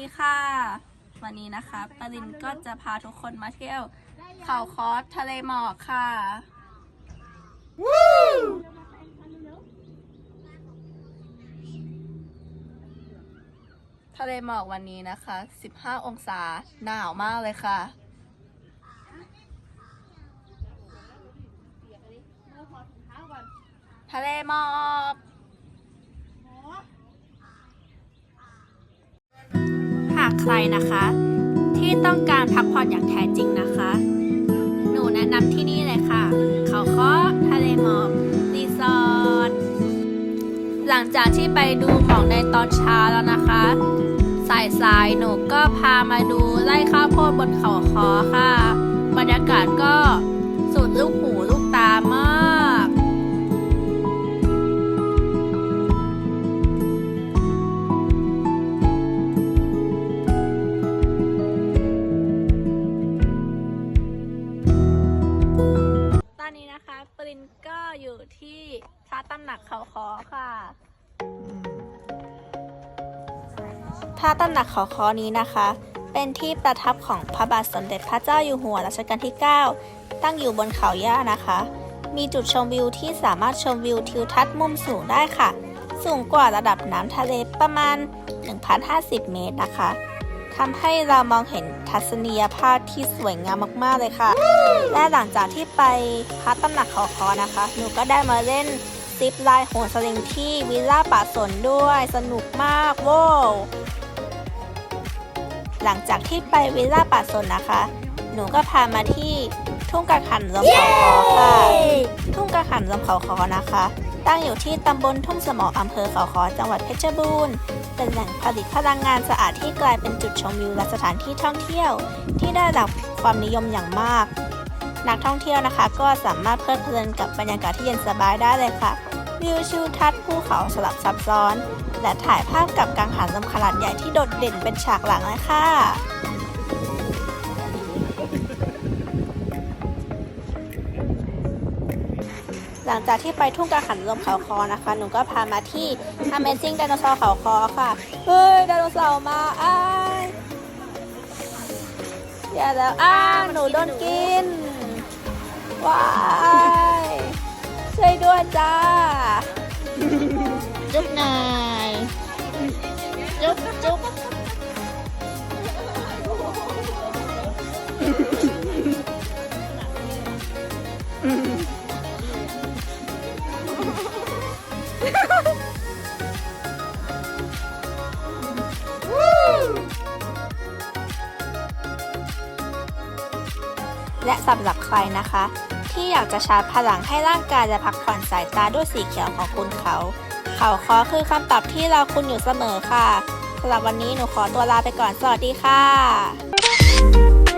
ดีค่ะ วันนี้นะคะปรินก็จะพาทุกคนมาเที่ยวเขาคอสทะเลหมอกค่ะทะเลหมอกวันนี้นะคะ 15 องศาหนาวมากเลยค่ะ ทะเลหมอก ใครนะคะ ที่ต้องการพักผ่อนอย่างแท้จริงนะคะ หนูแนะนำที่นี่เลยค่ะ เขาค้อทะเลหมอกรีสอร์ทหลังจากที่ไปดูหมอกในตอนเช้าแล้วนะคะ สายสายหนูก็พามาดูไร่ข้าวโพดบนเขาคอ ตำหนักเขาคอค่ะพระตำหนักเขาคอนี้นะคะ เป็นที่ประทับของพระบาทสมเด็จพระเจ้าอยู่หัวรัชกาลที่ 9 ตั้งอยู่บนเขาย่านะคะ มีจุดชมวิวที่สามารถชมวิวทิวทัศน์มุมสูงได้ค่ะ สูงกว่าระดับน้ำทะเลประมาณ 1,050 เมตรนะคะทำให้เรามองเห็นทัศนียภาพที่สวยงามมากๆเลยค่ะ และหลังจากที่ไปพักตำหนักเขาคอนะคะ หนูก็ได้มาเล่น ซิปไลน์โหนสลิงที่วิลล่าป่าสนด้วยสนุกมากโว้วหลังจากที่ไปวิลล่าป่าสนนะคะ หนูก็พามาที่ทุ่งกระขันลมเขาคอค่ะ ทุ่งกระขันลมเขาคอนะคะ ตั้งอยู่ที่ตำบลทุ่งสมออำเภอเขาคอจังหวัดเพชรบูรณ์ เป็นแหล่งผลิตพลังงานสะอาดที่กลายเป็นจุดชมวิวและสถานที่ท่องเที่ยว ที่ได้รับความนิยมอย่างมาก นักท่องเที่ยวนะคะ ก็สามารถเพลิดเพลินกับบรรยากาศที่เย็นสบายได้เลยค่ะ วิวชิวทัศน์ภูเขาสลับซับซ้อน และถ่ายภาพกับกังหันลมขนาดใหญ่ที่โดดเด่นเป็นฉากหลังเลยค่ะหลังจากที่ไปทุ่งกังหันลมเขาคอนะคะ หนูก็พามาที่ Amazing Dinosaur เขาคอค่ะ เฮ้ย ไดโนเสาร์มาอ้ายอย่าแล้วอ้าหนูโดนกิน ว้าย ช่วยด้วยจ้า จุ๊บน่อยจุ๊บจุ๊บและสำหรับใครนะคะ ที่อยากจะชาร์จพลังให้ร่างกายและพักผ่อนสายตาด้วยสีเขียวของคุณเขา เขาคอคือคำตอบที่เราคุณอยู่เสมอค่ะสำหรับวันนี้หนูขอตัวลาไปก่อน สวัสดีค่ะ